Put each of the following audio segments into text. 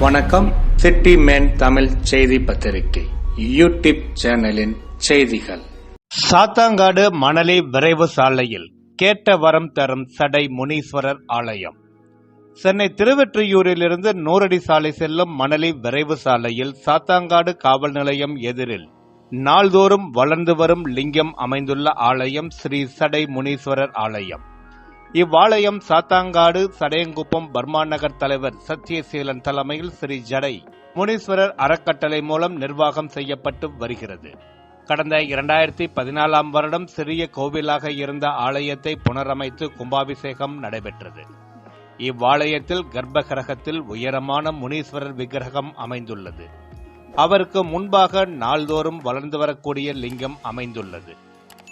வணக்கம். City man Tamil செய்தி பத்திரிகை. யூடியூப் சேனலின் செய்திகள். சாத்தாங்காடு மணலி விரைவு சாலையில் கேட்ட வரம் தரும் சடை முனீஸ்வரர் ஆலயம். சென்னை திருவெற்றியூரிலிருந்து நூறடி சாலை செல்லும் மணலி விரைவு சாலையில் சாத்தாங்காடு காவல் நிலையம் எதிரில் நாள்தோறும் வளர்ந்து வரும் லிங்கம் அமைந்துள்ள ஆலயம் ஸ்ரீ சடை முனீஸ்வரர் ஆலயம். இவ்வாலயம் சாத்தாங்காடு சடையங்குப்பம் பர்மா நகர் தலைவர் சத்யசீலன் தலைமையில் ஸ்ரீ ஜடை முனீஸ்வரர் அறக்கட்டளை மூலம் நிர்வாகம் செய்யப்பட்டு வருகிறது. கடந்த இரண்டாயிரத்தி பதினாலாம் வருடம் சிறிய கோவிலாக இருந்த ஆலயத்தை புனரமைத்து கும்பாபிஷேகம் நடைபெற்றது. இவ்வாலயத்தில் கர்ப்பகிரகத்தில் உயரமான முனீஸ்வரர் விக்கிரகம் அமைந்துள்ளது. அவருக்கு முன்பாக நாள்தோறும் வளர்ந்து வரக்கூடிய லிங்கம் அமைந்துள்ளது.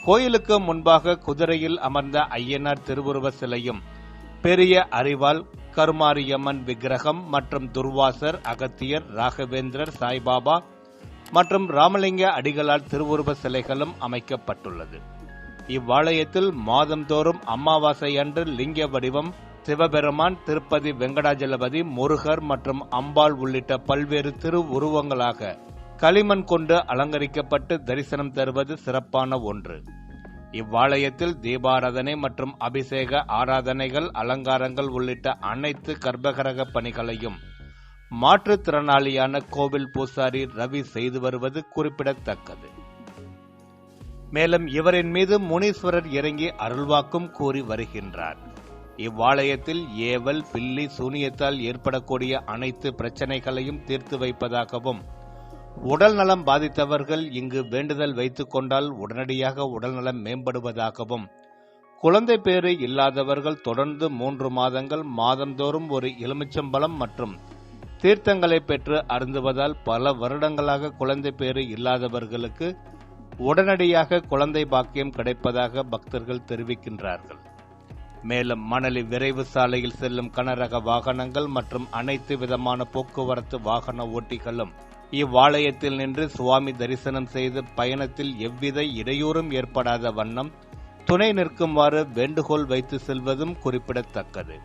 கோயிலுக்கு முன்பாக குதிரையில் அமர்ந்த ஐயனார் திருவுருவ சிலையும் பெரிய அறிவால் கருமாரியம்மன் விக்கிரகம் மற்றும் துர்வாசர் அகத்தியர் ராகவேந்திரர் சாய்பாபா மற்றும் ராமலிங்க அடிகளால் திருவுருவ சிலைகளும் அமைக்கப்பட்டுள்ளது. இவ்வாலயத்தில் மாதந்தோறும் அமாவாசை அன்று லிங்க வடிவம் சிவபெருமான் திருப்பதி வெங்கடாஜலபதி முருகர் மற்றும் அம்பாள் உள்ளிட்ட பல்வேறு திருவுருவங்களாக களிமண் கொண்டு அலங்கரிக்கப்பட்டு தரிசனம் தருவது சிறப்பான ஒன்று. இவ்வாலயத்தில் தீபாராதனை மற்றும் அபிஷேக ஆராதனைகள் அலங்காரங்கள் உள்ளிட்ட அனைத்து கர்ப்பகரக பணிகளையும் மாற்றுத்திறனாளியான கோவில் பூசாரி ரவி செய்து வருவது குறிப்பிடத்தக்கது. மேலும் இவரின் மீது முனீஸ்வரர் இறங்கி அருள்வாக்கும் கூறி வருகின்றார். இவ்வாலயத்தில் ஏவல் பில்லி சூனியத்தால் ஏற்படக்கூடிய அனைத்து பிரச்சனைகளையும் தீர்த்து வைப்பதாகவும் உடல் நலம் பாதித்தவர்கள் இங்கு வேண்டுதல் வைத்துக் கொண்டால் உடனடியாக உடல்நலம் மேம்படுவதாகவும் குழந்தை பேறு இல்லாதவர்கள் தொடர்ந்து மூன்று மாதங்கள் மாதந்தோறும் ஒரு எலுமிச்சம்பழம் மற்றும் தீர்த்தங்களை பெற்று அருந்துவதால் பல வருடங்களாக குழந்தை பேறு இல்லாதவர்களுக்கு உடனடியாக குழந்தை பாக்கியம் கிடைப்பதாக பக்தர்கள் தெரிவிக்கின்றார்கள். மேலும் மணலி விரைவு சாலையில் செல்லும் கனரக வாகனங்கள் மற்றும் அனைத்து விதமான போக்குவரத்து வாகன ஓட்டிகளும் இவ்வாலயத்தில் நின்று சுவாமி தரிசனம் செய்து பயணத்தில் எவ்வித இடையூறும் ஏற்படாத வண்ணம் துணை நிற்குமாறு வேண்டுகோள் வைத்து செல்வதும் குறிப்பிடத்தக்கது.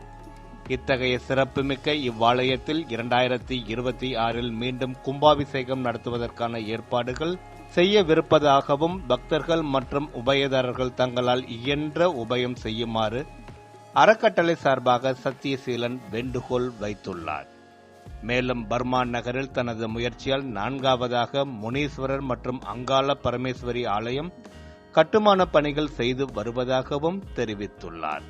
இத்தகைய சிறப்புமிக்க இவ்வாலயத்தில் இரண்டாயிரத்தி இருபத்தி ஆறில் மீண்டும் கும்பாபிஷேகம் நடத்துவதற்கான ஏற்பாடுகள் செய்யவிருப்பதாகவும் பக்தர்கள் மற்றும் உபயதாரர்கள் தங்களால் இயன்ற உபயம் செய்யுமாறு அறக்கட்டளை சார்பாக சத்தியசீலன் வேண்டுகோள் வைத்துள்ளார். மேலும் பர்மான் நகரில் தனது முயற்சியால் நான்காவதாக முனீஸ்வரர் மற்றும் அங்காள பரமேஸ்வரி ஆலயம் கட்டுமான பணிகள் செய்து வருவதாகவும் தெரிவித்துள்ளார்.